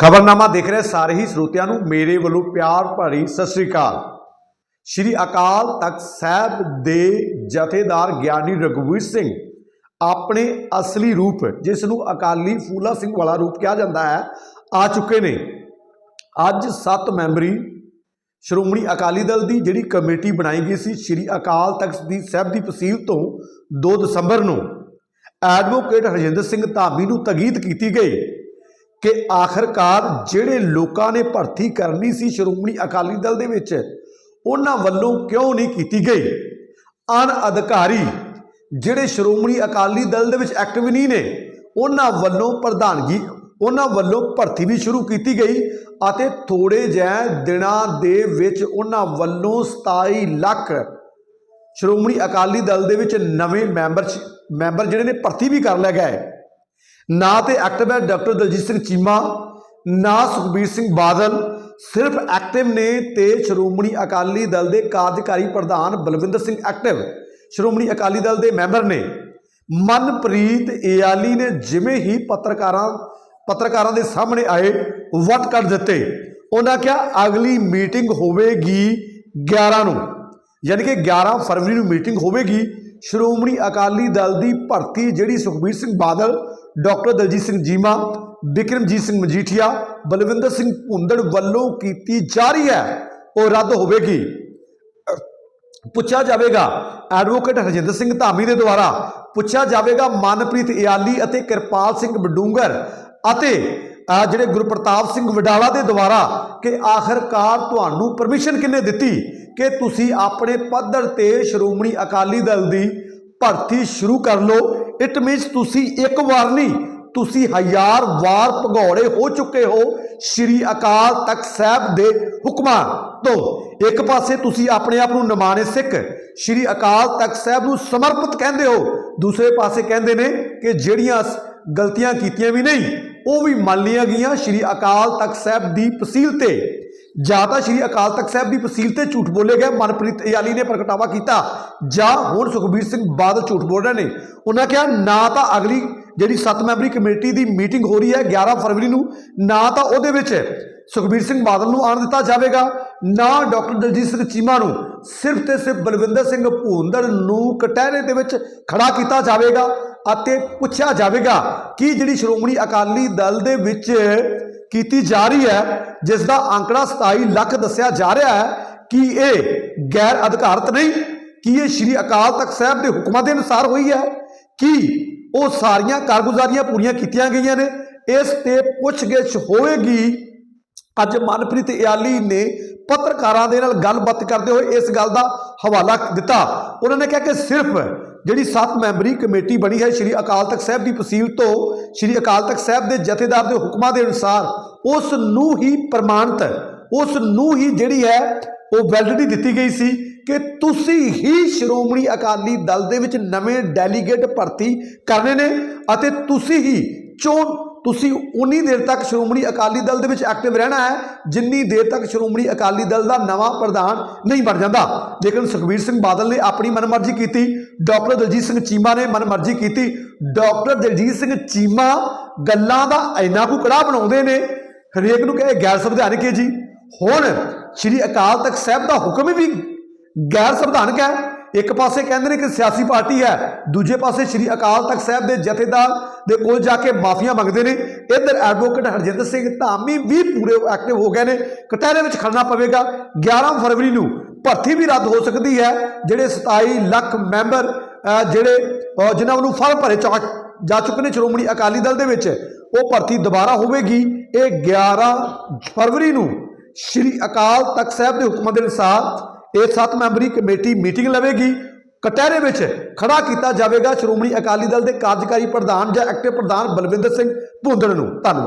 ਖਬਰਨਾਮਾ ਦੇਖ ਰਹੇ ਸਾਰੇ ਹੀ ਸਰੋਤਿਆਂ ਨੂੰ ਮੇਰੇ ਵੱਲੋਂ ਪਿਆਰ ਭਰੀ ਸਤਿ ਸ੍ਰੀ ਅਕਾਲ। ਸ਼੍ਰੀ ਅਕਾਲ ਤਖਤ ਸਾਹਿਬ ਦੇ ਜਥੇਦਾਰ ਗਿਆਨੀ ਰਘੁਵੀਰ ਸਿੰਘ ਆਪਣੇ ਅਸਲੀ ਰੂਪ, ਜਿਸ ਨੂੰ ਅਕਾਲੀ ਫੂਲਾ ਸਿੰਘ ਵਾਲਾ ਰੂਪ ਕਿਹਾ ਜਾਂਦਾ ਹੈ, ਆ ਚੁੱਕੇ ਨੇ। ਅੱਜ 7 ਮੈਂਬਰੀ ਸ਼੍ਰੋਮਣੀ ਅਕਾਲੀ ਦਲ ਦੀ ਜਿਹੜੀ ਕਮੇਟੀ ਬਣਾਈ ਗਈ ਸੀ ਸ਼੍ਰੀ ਅਕਾਲ ਤਖਤ ਦੀ ਸਾਹਿਬ ਦੀ ਤਹਿਸੀਲ ਤੋਂ 2 ਦਸੰਬਰ ਨੂੰ, ਐਡਵੋਕੇਟ ਹਰਜਿੰਦਰ ਸਿੰਘ ਧਾਮੀ ਨੂੰ ਤਗੀਦ ਕੀਤੀ ਗਈ। ਕਿ ਆਖਰਕਾਰ ਜਿਹੜੇ ਲੋਕਾਂ ਨੇ ਭਰਤੀ ਕਰਨੀ ਸੀ ਸ਼੍ਰੋਮਣੀ ਅਕਾਲੀ ਦਲ ਦੇ ਵਿੱਚ, ਉਹਨਾਂ ਵੱਲੋਂ ਕਿਉਂ ਨਹੀਂ ਕੀਤੀ ਗਈ? ਅਣ ਅਧਿਕਾਰੀ ਜਿਹੜੇ ਸ਼੍ਰੋਮਣੀ ਅਕਾਲੀ ਦਲ ਦੇ ਵਿੱਚ ਐਕਟਿਵ ਨਹੀਂ ਨੇ, ਉਹਨਾਂ ਵੱਲੋਂ ਪ੍ਰਧਾਨਗੀ, ਉਹਨਾਂ ਵੱਲੋਂ ਭਰਤੀ ਵੀ ਸ਼ੁਰੂ ਕੀਤੀ ਗਈ ਅਤੇ ਥੋੜੇ ਜਿਹੇ ਦਿਨਾਂ ਦੇ ਵਿੱਚ ਉਹਨਾਂ ਵੱਲੋਂ 27 ਲੱਖ ਸ਼੍ਰੋਮਣੀ ਅਕਾਲੀ ਦਲ ਦੇ ਵਿੱਚ ਨਵੇਂ ਮੈਂਬਰ ਮੈਂਬਰ ਜਿਹੜੇ ਨੇ ਭਰਤੀ ਵੀ ਕਰ ਲਿਆ ਗਏ। ਨਾ ਤੇ ਐਕਟਿਵ ਹੈ ਡਾਕਟਰ ਦਲਜੀਤ ਸਿੰਘ ਚੀਮਾ, ਨਾ ਸੁਖਬੀਰ ਸਿੰਘ ਬਾਦਲ, ਸਿਰਫ ਐਕਟਿਵ ਨੇ ਤੇ ਸ਼੍ਰੋਮਣੀ ਅਕਾਲੀ ਦਲ ਦੇ ਕਾਰਜਕਾਰੀ ਪ੍ਰਧਾਨ ਬਲਵਿੰਦਰ ਸਿੰਘ ਐਕਟਿਵ ਸ਼੍ਰੋਮਣੀ ਅਕਾਲੀ ਦਲ ਦੇ ਮੈਂਬਰ ਨੇ। ਮਨਪ੍ਰੀਤ ਏਆਲੀ ਨੇ ਜਿਵੇਂ ਹੀ ਪੱਤਰਕਾਰਾਂ ਪੱਤਰਕਾਰਾਂ ਦੇ ਸਾਹਮਣੇ ਆਏ, ਵੱਟ ਕੱਢ ਦਿੱਤੇ। ਉਹਨਾਂ ਕਿਹਾ, ਅਗਲੀ ਮੀਟਿੰਗ ਹੋਵੇਗੀ 11 ਨੂੰ। ਯਾਨੀ ਕਿ 11 ਫਰਵਰੀ ਨੂੰ ਮੀਟਿੰਗ ਹੋਵੇਗੀ। ਸ਼੍ਰੋਮਣੀ ਅਕਾਲੀ ਦਲ ਦੀ ਭਰਤੀ ਜਿਹੜੀ ਸੁਖਬੀਰ ਸਿੰਘ ਬਾਦਲ, ਡਾਕਟਰ ਦਲਜੀਤ ਸਿੰਘ ਜੀਮਾ ਬਿਕਰਮਜੀਤ ਸਿੰਘ ਮਜੀਠੀਆ, ਬਲਵਿੰਦਰ ਸਿੰਘ ਭੁੰਦੜ ਵੱਲੋਂ ਕੀਤੀ ਜਾ ਰਹੀ ਹੈ, ਉਹ ਰੱਦ ਹੋਵੇਗੀ। ਪੁੱਛਿਆ ਜਾਵੇਗਾ ਐਡਵੋਕੇਟ ਹਰਜਿੰਦਰ ਸਿੰਘ ਧਾਮੀ ਦੇ ਦੁਆਰਾ ਪੁੱਛਿਆ ਜਾਵੇਗਾ, ਮਨਪ੍ਰੀਤ ਇਆਲੀ ਅਤੇ ਕਿਰਪਾਲ ਸਿੰਘ ਬਡੂੰਗਰ ਅਤੇ ਜਿਹੜੇ ਗੁਰਪ੍ਰਤਾਪ ਸਿੰਘ ਵਡਾਲਾ ਦੇ ਦੁਆਰਾ ਕਿ ਆਖਰਕਾਰ ਤੁਹਾਨੂੰ ਪਰਮਿਸ਼ਨ ਕਿੰਨੇ ਦਿੱਤੀ? ਕਿ ਤੁਸੀਂ ਆਪਣੇ ਪੱਧਰ ਤੇ ਸ਼੍ਰੋਮਣੀ ਅਕਾਲੀ ਦਲ ਦੀ ਭਰਤੀ ਸ਼ੁਰੂ ਕਰ ਲਓ। ਇਟ ਮੀਨਸ ਤੁਸੀਂ ਇੱਕ ਵਾਰ ਨਹੀਂ, ਤੁਸੀਂ ਹਜ਼ਾਰ ਵਾਰ ਭਗੌੜੇ ਹੋ ਚੁੱਕੇ ਹੋ ਸ਼੍ਰੀ ਅਕਾਲ ਤਖਤ ਸਾਹਿਬ ਦੇ ਹੁਕਮਾਂ ਤੋਂ। ਇੱਕ ਪਾਸੇ ਤੁਸੀਂ ਆਪਣੇ ਆਪ ਨੂੰ ਨਿਮਾਣੇ ਸਿੱਖ, ਸ਼੍ਰੀ ਅਕਾਲ ਤਖਤ ਸਾਹਿਬ ਨੂੰ ਸਮਰਪਿਤ ਕਹਿੰਦੇ ਹੋ। ਦੂਸਰੇ ਪਾਸੇ ਕਹਿੰਦੇ ਨੇ ਕਿ ਜਿਹੜੀਆਂ ਗਲਤੀਆਂ ਕੀਤੀਆਂ ਵੀ ਨਹੀਂ, ਉਹ ਵੀ ਮੰਨ ਲਈਆਂ ਗਈਆਂ ਸ਼੍ਰੀ ਅਕਾਲ ਤਖਤ ਸਾਹਿਬ ਦੀ ਫਸੀਲ ਤੇ। ਜਾਂ ਤਾਂ ਸ਼੍ਰੀ ਅਕਾਲ ਤਖਤ ਸਾਹਿਬ ਦੀ ਫਸੀਲ ਤੇ ਝੂਠ ਬੋਲੇ ਗਏ, ਮਨਪ੍ਰੀਤ ਇਆਲੀ ਨੇ ਪ੍ਰਗਟਾਵਾ ਕੀਤਾ, ਜਾਂ ਹੁਣ ਸੁਖਬੀਰ ਸਿੰਘ ਬਾਦਲ ਝੂਠ ਬੋਲ ਰਹੇ ਨੇ। ਉਹਨਾਂ ਕਿਹਾ, ਨਾ ਤਾਂ ਅਗਲੀ ਜਿਹੜੀ 7 ਮੈਂਬਰੀ ਕਮੇਟੀ ਦੀ ਮੀਟਿੰਗ ਹੋ ਰਹੀ ਹੈ 11 ਫਰਵਰੀ ਨੂੰ, ਨਾ ਤਾਂ ਉਹਦੇ ਵਿੱਚ ਸੁਖਬੀਰ ਸਿੰਘ ਬਾਦਲ ਨੂੰ ਆਣ ਦਿੱਤਾ ਜਾਵੇਗਾ, ਨਾ ਡਾਕਟਰ ਦਲਜੀਤ ਸਿੰਘ ਚੀਮਾ ਨੂੰ ਸਿਰਫ ਤੇ ਸਿਰਫ ਬਲਵਿੰਦਰ ਸਿੰਘ ਭੂੰਦੜ ਨੂੰ ਕਟਹਿਰੇ ਦੇ ਵਿੱਚ ਖੜਾ ਕੀਤਾ ਜਾਵੇਗਾ। ਅਤੇ ਪੁੱਛਿਆ ਜਾਵੇਗਾ ਕਿ ਜਿਹੜੀ ਸ਼੍ਰੋਮਣੀ ਅਕਾਲੀ ਦਲ ਦੇ ਵਿੱਚ ਕੀਤੀ ਜਾ ਰਹੀ ਹੈ, ਜਿਸ ਦਾ ਅੰਕੜਾ 27 ਲੱਖ ਦੱਸਿਆ ਜਾ ਰਿਹਾ ਹੈ ਕਿ ਇਹ ਗੈਰ ਅਧਿਕਾਰਤ ਨਹੀਂ, ਕਿ ਇਹ ਸ਼੍ਰੀ ਅਕਾਲ ਤਖਤ ਸਾਹਿਬ ਦੇ ਹੁਕਮਾਂ ਦੇ ਅਨੁਸਾਰ ਹੋਈ ਹੈ, ਕਿ ਉਹ ਸਾਰੀਆਂ ਕਾਰਗੁਜ਼ਾਰੀਆਂ ਪੂਰੀਆਂ ਕੀਤੀਆਂ ਗਈਆਂ ਨੇ, ਇਸ ਤੇ ਪੁੱਛਗਿੱਛ ਹੋਵੇਗੀ। ਅੱਜ ਮਨਪ੍ਰੀਤ ਇਆਲੀ ਨੇ ਪੱਤਰਕਾਰਾਂ ਦੇ ਨਾਲ ਗੱਲਬਾਤ ਕਰਦੇ ਹੋਏ ਇਸ ਗੱਲ ਦਾ ਹਵਾਲਾ ਦਿੱਤਾ। ਉਹਨਾਂ ਨੇ ਕਿਹਾ ਕਿ ਸਿਰਫ ਜਿਹੜੀ 7 ਮੈਂਬਰੀ ਕਮੇਟੀ ਬਣੀ ਹੈ ਸ਼੍ਰੀ ਅਕਾਲ ਤਖਤ ਸਾਹਿਬ ਦੀ ਫਸੀਲ ਤੋਂ ਸ਼੍ਰੀ ਅਕਾਲ ਤਖਤ ਸਾਹਿਬ ਦੇ ਜਥੇਦਾਰ ਦੇ ਹੁਕਮਾਂ ਦੇ ਅਨੁਸਾਰ ਉਸ ਨੂੰ ਹੀ ਪ੍ਰਮਾਣਿਤ ਉਸ ਨੂੰ ਹੀ ਜਿਹੜੀ ਹੈ ਉਹ ਵੈਲਿਡਿਟੀ ਦਿੱਤੀ ਗਈ ਸੀ ਕਿ ਤੁਸੀਂ ਹੀ ਸ਼੍ਰੋਮਣੀ ਅਕਾਲੀ ਦਲ ਦੇ ਵਿੱਚ ਨਵੇਂ ਡੈਲੀਗੇਟ ਭਰਤੀ ਕਰਨੇ ਨੇ ਅਤੇ ਤੁਸੀਂ ਹੀ ਚੋਣ ਤੁਸੀਂ ਉਨੀ ਦੇਰ ਤੱਕ ਸ਼੍ਰੋਮਣੀ ਅਕਾਲੀ ਦਲ ਦੇ ਵਿੱਚ ਐਕਟਿਵ ਰਹਿਣਾ ਹੈ, ਜਿੰਨੀ ਦੇਰ ਤੱਕ ਸ਼੍ਰੋਮਣੀ ਅਕਾਲੀ ਦਲ ਦਾ ਨਵਾਂ ਪ੍ਰਧਾਨ ਨਹੀਂ ਬਣ ਜਾਂਦਾ। ਲੇਕਿਨ ਸੁਖਬੀਰ ਸਿੰਘ ਬਾਦਲ ਨੇ ਆਪਣੀ ਮਨਮਰਜ਼ੀ ਕੀਤੀ, ਡਾਕਟਰ ਦਲਜੀਤ ਸਿੰਘ ਚੀਮਾ ਨੇ ਮਨਮਰਜ਼ੀ ਕੀਤੀ। ਡਾਕਟਰ ਦਲਜੀਤ ਸਿੰਘ ਚੀਮਾ ਗੱਲਾਂ ਦਾ ਇੰਨਾ ਕੁ ਕੜਾ ਬਣਾਉਂਦੇ ਨੇ, ਹਰੇਕ ਨੂੰ ਕਹੇ ਗੈਰ ਸੰਵਿਧਾਨਕ ਹੈ ਜੀ। ਹੁਣ ਸ਼੍ਰੀ ਅਕਾਲ ਤਖਤ ਸਾਹਿਬ ਦਾ ਹੁਕਮ ਵੀ ਗੈਰ ਸੰਵਿਧਾਨਕ ਹੈ। ਇੱਕ ਪਾਸੇ ਕਹਿੰਦੇ ਨੇ ਕਿ ਸਿਆਸੀ ਪਾਰਟੀ ਹੈ, ਦੂਜੇ ਪਾਸੇ ਸ਼੍ਰੀ ਅਕਾਲ ਤਖਤ ਸਾਹਿਬ ਦੇ ਜਥੇਦਾਰ ਦੇ ਕੋਲ ਜਾ ਕੇ ਮਾਫੀਆਂ ਮੰਗਦੇ ਨੇ। ਇੱਧਰ ਐਡਵੋਕੇਟ ਹਰਜਿੰਦਰ ਸਿੰਘ ਧਾਮੀ ਵੀ ਪੂਰੇ ਐਕਟਿਵ ਹੋ ਗਏ ਨੇ। ਕਟਹਿਰੇ ਵਿੱਚ ਖੜਨਾ ਪਵੇਗਾ। 11 ਫਰਵਰੀ ਨੂੰ ਭਰਤੀ ਵੀ ਰੱਦ ਹੋ ਸਕਦੀ ਹੈ। ਜਿਹੜੇ 27 ਲੱਖ ਮੈਂਬਰ ਜਿਹੜੇ ਜਿਨ੍ਹਾਂ ਨੂੰ ਫਾਰਮ ਭਰੇ ਚਾ- ਜਾ ਚੁੱਕੇ ਨੇ ਸ਼੍ਰੋਮਣੀ ਅਕਾਲੀ ਦਲ ਦੇ ਵਿੱਚ, ਉਹ ਭਰਤੀ ਦੁਬਾਰਾ ਹੋਵੇਗੀ। ਇਹ 11 ਫਰਵਰੀ ਨੂੰ ਸ਼੍ਰੀ ਅਕਾਲ ਤਖਤ ਸਾਹਿਬ ਦੇ ਹੁਕਮਾਂ ਦੇ ਅਨੁਸਾਰ ਇਹ ਸੱਤ ਮੈਂਬਰੀ ਕਮੇਟੀ ਮੀਟਿੰਗ ਲਵੇਗੀ। ਕਟਹਿਰੇ ਵਿੱਚ ਖੜਾ ਕੀਤਾ ਜਾਵੇਗਾ ਸ਼੍ਰੋਮਣੀ ਅਕਾਲੀ ਦਲ ਦੇ ਕਾਰਜਕਾਰੀ ਪ੍ਰਧਾਨ ਜਾਂ ਐਕਟਿਵ ਪ੍ਰਧਾਨ ਬਲਵਿੰਦਰ ਸਿੰਘ ਭੁੰਦੜ ਨੂੰ। ਧੰਨਵਾਦ।